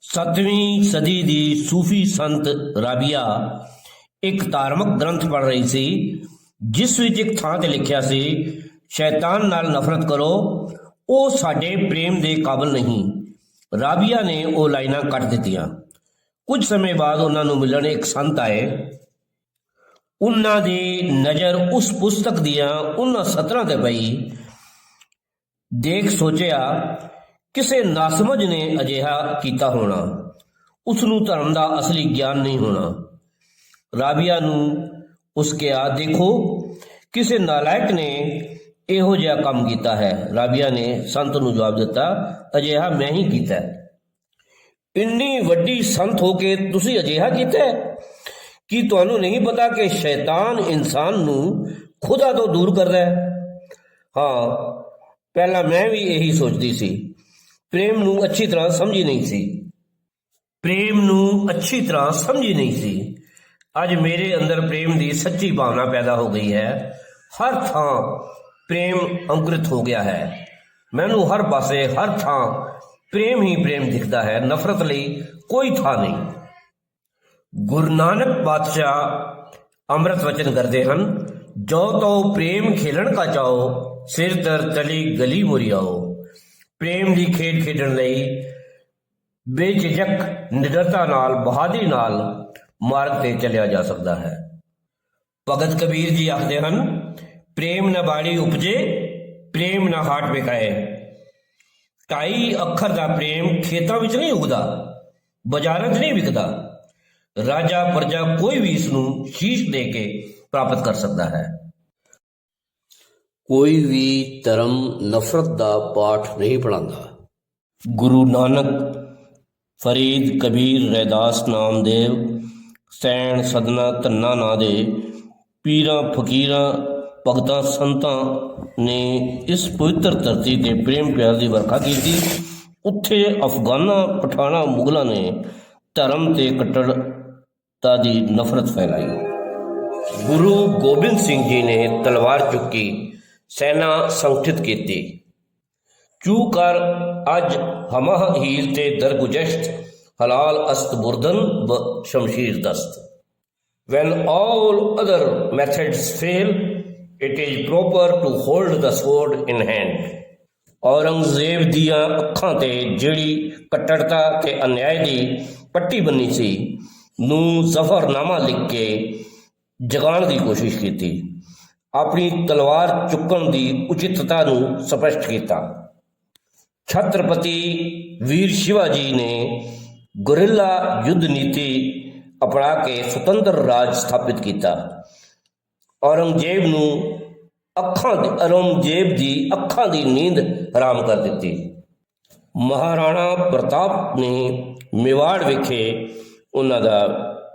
ਸੱਤਵੀਂ ਸਦੀ ਦੀ ਸੂਫੀ ਸੰਤ ਰਾਬੀਆ ਇੱਕ ਧਾਰਮਿਕ ਗ੍ਰੰਥ ਪੜ੍ਹ ਰਹੀ ਸੀ, ਜਿਸ ਵਿੱਚ ਇੱਕ ਥਾਂ ਤੇ ਲਿਖਿਆ ਸੀ, ਸ਼ੈਤਾਨ ਨਾਲ ਨਫ਼ਰਤ ਕਰੋ, ਉਹ ਸਾਡੇ ਪ੍ਰੇਮ ਦੇ ਕਾਬਲ ਨਹੀਂ। ਰਾਬੀਆ ਨੇ ਉਹ ਲਾਈਨਾਂ ਕੱਟ ਦਿੱਤੀਆਂ। ਕੁਝ ਸਮੇਂ ਬਾਅਦ ਉਹਨਾਂ ਨੂੰ ਮਿਲਣ ਇੱਕ ਸੰਤ ਆਏ। ਉਹਨਾਂ ਦੀ ਨਜ਼ਰ ਉਸ ਪੁਸਤਕ ਦੀਆਂ ਉਹਨਾਂ ਸਤਰਾਂ ਤੇ ਪਈ। ਦੇਖ ਸੋਚਿਆ ਕਿਸੇ ਨਾਸਮਝ ਨੇ ਅਜਿਹਾ ਕੀਤਾ ਹੋਣਾ ਉਸ ਨੂੰ ਧਰਮ ਦਾ ਅਸਲੀ ਗਿਆਨ ਨਹੀਂ ਹੋਣਾ। ਰਾਬੀਆ ਨੂੰ ਉਸ ਕਿਹਾ ਦੇਖੋ, ਕਿਸੇ ਨਾਲਾਇਕ ਨੇ ਇਹੋ ਜਿਹਾ ਕੰਮ ਕੀਤਾ ਹੈ। ਰਾਬੀਆ ਨੇ ਸੰਤ ਨੂੰ ਜਵਾਬ ਦਿੱਤਾ, ਅਜਿਹਾ ਮੈਂ ਹੀ ਕੀਤਾ ਇੰਨੀ ਵੱਡੀ ਸੰਤ ਹੋ ਕੇ ਤੁਸੀਂ ਅਜਿਹਾ ਕੀਤਾ ਕਿ ਤੁਹਾਨੂੰ ਨਹੀਂ ਪਤਾ ਕਿ ਸ਼ੈਤਾਨ ਇਨਸਾਨ ਨੂੰ ਖੁਦਾ ਤੋਂ ਦੂਰ ਕਰਦਾ ਹੈ? ਹਾਂ, ਪਹਿਲਾਂ ਮੈਂ ਵੀ ਇਹੀ ਸੋਚਦੀ ਸੀ। ਪ੍ਰੇਮ ਨੂੰ ਅੱਛੀ ਤਰ੍ਹਾਂ ਸਮਝੀ ਨਹੀਂ ਸੀ। ਪ੍ਰੇਮ ਨੂੰ ਅੱਛੀ ਤਰ੍ਹਾਂ ਸਮਝੀ ਨਹੀਂ ਸੀ। ਅੱਜ ਮੇਰੇ ਅੰਦਰ ਪ੍ਰੇਮ ਦੀ ਸੱਚੀ ਭਾਵਨਾ ਪੈਦਾ ਹੋ ਗਈ ਹੈ। ਹਰ ਥਾਂ ਪ੍ਰੇਮ ਅੰਕੁਰਿਤ ਹੋ ਗਿਆ ਹੈ। ਮੈਨੂੰ ਹਰ ਪਾਸੇ, ਹਰ ਥਾਂ ਪ੍ਰੇਮ ਹੀ ਪ੍ਰੇਮ ਦਿਖਦਾ ਹੈ। ਨਫ਼ਰਤ ਲਈ ਕੋਈ ਥਾਂ ਨਹੀਂ। ਗੁਰੂ ਨਾਨਕ ਪਾਤਸ਼ਾਹ ਅੰਮ੍ਰਿਤ ਵਚਨ ਕਰਦੇ ਹਨ, ਜੋ ਤੋ ਪ੍ਰੇਮ ਖੇਲਣ ਕਾ ਚਾਓ ਸਿਰ ਦਰ ਤਲੀ ਗਲੀ ਮੁਰਿਆਓ ਪ੍ਰੇਮ ਦੀ ਖੇਡ ਖੇਡਣ ਲਈ ਬੇਝਿਜਕ ਨਿਡਰਤਾ ਨਾਲ, ਬਹਾਦਰੀ ਨਾਲ ਮਾਰਗ ਤੇ ਚੱਲਿਆ ਜਾ ਸਕਦਾ ਹੈ। ਭਗਤ ਕਬੀਰ ਜੀ ਆਖਦੇ ਹਨ, ਪ੍ਰੇਮ ਨਾ ਬਾੜੀ ਉਪਜੇ, ਪ੍ਰੇਮ ਨਾ ਹਾਟ ਵਿਕਾਏ ਢਾਈ ਅੱਖਰ ਦਾ ਪ੍ਰੇਮ ਖੇਤਾਂ ਵਿੱਚ ਨਹੀਂ ਉਗਦਾ, ਬਾਜ਼ਾਰਾਂ 'ਚ ਨਹੀਂ ਵਿਕਦਾ। ਰਾਜਾ, ਪ੍ਰਜਾ ਕੋਈ ਵੀ ਇਸ ਨੂੰ ਸ਼ੀਸ਼ ਦੇ ਕੇ ਪ੍ਰਾਪਤ ਕਰ ਸਕਦਾ ਹੈ। ਕੋਈ ਵੀ ਧਰਮ ਨਫ਼ਰਤ ਦਾ ਪਾਠ ਨਹੀਂ ਪੜਾਉਂਦਾ ਗੁਰੂ ਨਾਨਕ ਫਰੀਦ ਕਬੀਰ ਰੈਦਾਸ ਨਾਮਦੇਵ, ਸੈਣ ਸਦਨਾ ਧੰਨਾ ਨਾਂ ਦੇ ਪੀਰਾਂ ਫਕੀਰਾਂ, ਭਗਤਾਂ ਸੰਤਾਂ ਨੇ ਇਸ ਪਵਿੱਤਰ ਧਰਤੀ ਤੇ ਪ੍ਰੇਮ ਪਿਆਰ ਦੀ ਵਰਖਾ ਕੀਤੀ। ਉੱਥੇ ਅਫਗਾਨਾਂ, ਪਠਾਣਾ, ਮੁਗਲਾਂ ਨੇ ਧਰਮ ਤੇ ਕੱਟੜਤਾ ਦੀ ਨਫ਼ਰਤ ਫੈਲਾਈ। ਗੁਰੂ ਗੋਬਿੰਦ ਸਿੰਘ ਜੀ ਨੇ ਤਲਵਾਰ ਚੁੱਕੀ। ਸੈਨਾ ਸੰਗਠਿਤ ਕੀਤੀ। ਚੂ ਕਰ ਅੱਜ ਹਮਹ ਹੀਰ ਤੇ ਦਰਗੁਜਸ਼ਤ, ਹਲਾਲ ਅਸਤ ਬੁਰਦਨ ਬ ਸ਼ਮਸ਼ੀਰ ਦਸਤ। When all other methods fail, it is proper to hold the sword in hand Aurangzeb ਦੀਆਂ ਅੱਖਾਂ ਤੇ ਜਿਹੜੀ ਕੱਟੜਤਾ ਤੇ ਅਨਿਆਏ ਦੀ ਪੱਟੀ ਬੰਨੀ ਸੀ, ਨੂੰ ਜ਼ਫਰਨਾਮਾ ਲਿਖ ਕੇ ਜਗਾਉਣ ਦੀ ਕੋਸ਼ਿਸ਼ ਕੀਤੀ। ਆਪਣੀ ਤਲਵਾਰ ਚੁੱਕਣ ਦੀ ਉਚਿਤਤਾ ਨੂੰ ਸਪਸ਼ਟ ਕੀਤਾ। ਛਤਰਪਤੀ ਵੀਰ ਸ਼ਿਵਾਜੀ ਨੇ ਗੁਰਿੱਲਾ ਯੁੱਧ ਨੀਤੀ ਅਪਣਾ ਕੇ ਸੁਤੰਤਰ ਰਾਜ ਸਥਾਪਿਤ ਕੀਤਾ। ਔਰੰਗਜ਼ੇਬ ਨੂੰ ਅੱਖਾਂ ਦੀ ਔਰੰਗਜ਼ੇਬ ਦੀ ਅੱਖਾਂ ਦੀ ਨੀਂਦ ਹਰਾਮ ਕਰ ਦਿੱਤੀ। ਮਹਾਰਾਣਾ ਪ੍ਰਤਾਪ ਨੇ ਮੇਵਾੜ ਵਿਖੇ ਉਹਨਾਂ ਦਾ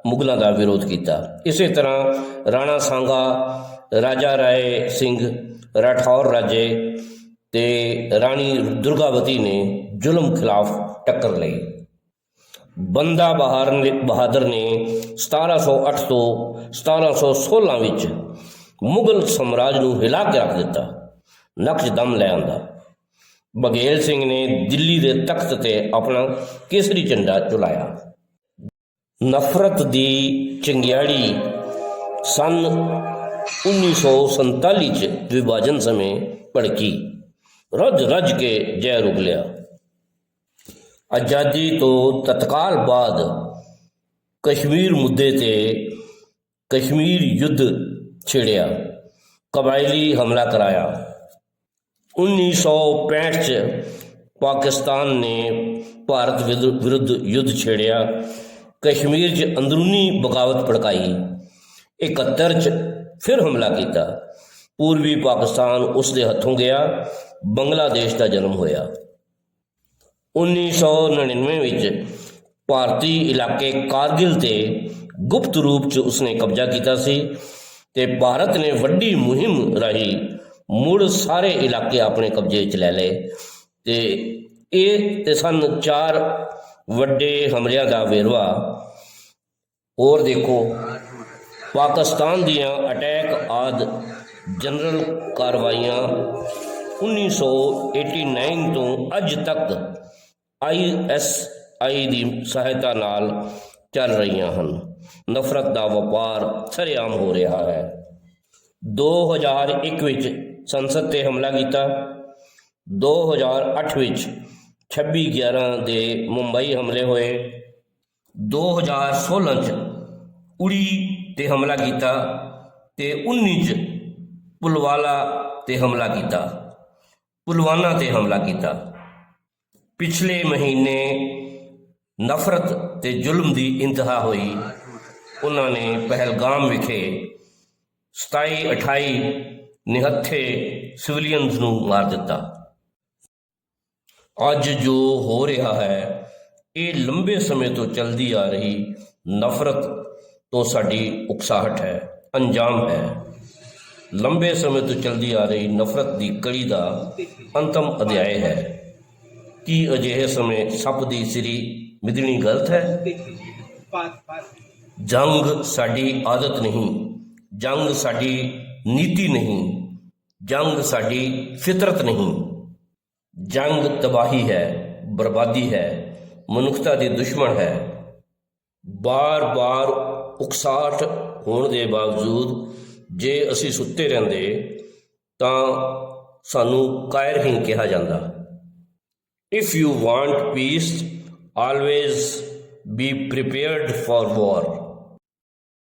ਮੁਗਲਾਂ ਦਾ ਵਿਰੋਧ ਕੀਤਾ। ਇਸੇ ਤਰ੍ਹਾਂ ਰਾਣਾ ਸਾਂਗਾ, ਰਾਜਾ ਰਾਏ ਸਿੰਘ, ਰਾਠੌਰ ਰਾਜੇ ਤੇ ਰਾਣੀ ਦੁਰਗਾਵਤੀ ਨੇ ਜ਼ੁਲਮ ਖਿਲਾਫ ਟੱਕਰ ਲਈ। ਬੰਦਾ ਬਹਾਰ ਨੇ, ਬਹਾਦਰ ਨੇ 1708 ਤੋਂ 1716 ਵਿੱਚ ਮੁਗਲ ਸਮਰਾਜ ਨੂੰ ਹਿਲਾ ਕੇ ਰੱਖ ਦਿੱਤਾ, ਨਕਸ਼ ਦਮ ਲੈ ਆਂਦਾ। ਬਘੇਲ ਸਿੰਘ ਨੇ ਦਿੱਲੀ ਦੇ ਤਖਤ ਤੇ ਆਪਣਾ ਕੇਸਰੀ ਝੰਡਾ ਚੁਲਾਇਆ। ਨਫ਼ਰਤ ਦੀ ਚੰਗਿਆੜੀ ਸਨ 1947 ਚ ਵਿਭਾਜਨ ਸਮੇਂ ਭੜਕੀ। ਰੱਜ ਰੱਜ ਕੇ ਜ਼ਹਿਰ ਉਗਲਿਆ ਆਜ਼ਾਦੀ ਤੋਂ ਤਤਕਾਲ ਬਾਅਦ ਕਸ਼ਮੀਰ ਮੁੱਦੇ ਤੇ ਕਸ਼ਮੀਰ ਯੁੱਧ ਛੇੜਿਆ। ਕਬਾਇਲੀ ਹਮਲਾ ਕਰਾਇਆ। 1965 ਚ ਪਾਕਿਸਤਾਨ ਨੇ ਭਾਰਤ ਵਿਰੁੱਧ ਯੁੱਧ ਛੇੜਿਆ। ਕਸ਼ਮੀਰ 'ਚ ਅੰਦਰੂਨੀ ਬਗਾਵਤ ਭੜਕਾਈ 71 ਚ ਫਿਰ ਹਮਲਾ ਕੀਤਾ। ਪੂਰਬੀ ਪਾਕਿਸਤਾਨ ਉਸ ਦੇ ਹੱਥੋਂ ਗਿਆ, ਬੰਗਲਾਦੇਸ਼ ਦਾ ਜਨਮ ਹੋਇਆ। 1999 ਵਿੱਚ ਭਾਰਤੀ ਇਲਾਕੇ ਕਾਰਗਿਲ ਤੇ ਗੁਪਤ ਰੂਪ 'ਚ ਉਸਨੇ ਕਬਜ਼ਾ ਕੀਤਾ ਸੀ ਤੇ ਭਾਰਤ ਨੇ ਵੱਡੀ ਮੁਹਿੰਮ ਰਾਹੀਂ ਮੁੜ ਸਾਰੇ ਇਲਾਕੇ ਆਪਣੇ ਕਬਜ਼ੇ 'ਚ ਲੈ ਲਏ ਤੇ ਇਹ ਤੇ ਸਨ ਚਾਰ ਵੱਡੇ ਹਮਲਿਆਂ ਦਾ ਵੇਰਵਾ। ਹੋਰ ਦੇਖੋ, ਪਾਕਿਸਤਾਨ ਦੀਆਂ ਅਟੈਕ ਆਦ ਜਨਰਲ ਕਾਰਵਾਈਆਂ 1989 ਤੋਂ ਅੱਜ ਤੱਕ ਆਈਐਸ ਆਈ ਦੀ ਸਹਾਇਤਾ ਨਾਲ ਚੱਲ ਰਹੀਆਂ ਹਨ। ਨਫ਼ਰਤ ਦਾ ਵਪਾਰ ਸਰੇਆਮ ਹੋ ਰਿਹਾ ਹੈ। 2001 ਵਿੱਚ ਸੰਸਦ ਤੇ ਹਮਲਾ ਕੀਤਾ। 2008 ਵਿੱਚ 26 11 ਦੇ ਮੁੰਬਈ ਹਮਲੇ ਹੋਏ। 2016 ਚ ਉੜੀ ਤੇ ਹਮਲਾ ਕੀਤਾ ਤੇ 19 ਚ ਪੁਲਵਾਲਾ ਤੇ ਹਮਲਾ ਕੀਤਾ। ਪੁਲਵਾਨਾ ਤੇ ਹਮਲਾ ਕੀਤਾ। ਪਿਛਲੇ ਮਹੀਨੇ ਨਫ਼ਰਤ ਤੇ ਜ਼ੁਲਮ ਦੀ ਇੰਤਹਾ ਹੋਈ। ਉਹਨਾਂ ਨੇ ਪਹਿਲਗਾਮ ਵਿਖੇ 27 28 ਨਿਹੱਥੇ ਸਿਵਲੀਅਨਸ ਨੂੰ ਮਾਰ ਦਿੱਤਾ। ਅੱਜ ਜੋ ਹੋ ਰਿਹਾ ਹੈ, ਇਹ ਲੰਬੇ ਸਮੇਂ ਤੋਂ ਚੱਲਦੀ ਆ ਰਹੀ ਨਫ਼ਰਤ ਤੋਂ ਸਾਡੀ ਉਕਸਾਹਟ ਹੈ, ਅੰਜਾਮ ਹੈ। ਲੰਬੇ ਸਮੇਂ ਤੋਂ ਚੱਲਦੀ ਆ ਰਹੀ ਨਫ਼ਰਤ ਦੀ ਕੜੀ ਦਾ ਅੰਤਮ ਅਧਿਆਇ ਹੈ। ਕੀ ਅਜਿਹੇ ਸਮੇਂ ਸੱਪ ਦੀ ਸਿਰੀ ਮਿਦਣੀ ਗਲਤ ਹੈ? ਜੰਗ ਸਾਡੀ ਆਦਤ ਨਹੀਂ, ਜੰਗ ਸਾਡੀ ਨੀਤੀ ਨਹੀਂ, ਜੰਗ ਸਾਡੀ ਫਿਤਰਤ ਨਹੀਂ। ਜੰਗ ਤਬਾਹੀ ਹੈ, ਬਰਬਾਦੀ ਹੈ, ਮਨੁੱਖਤਾ ਦੇ ਦੁਸ਼ਮਣ ਹੈ। ਬਾਰ-ਬਾਰ ਉਕਸਾਟ ਹੋਣ ਦੇ ਬਾਵਜੂਦ ਜੇ ਅਸੀਂ ਸੁੱਤੇ ਰਹਿੰਦੇ, ਤਾਂ ਸਾਨੂੰ ਕਾਇਰਹੀਨ ਕਿਹਾ ਜਾਂਦਾ। If you want peace always be prepared for war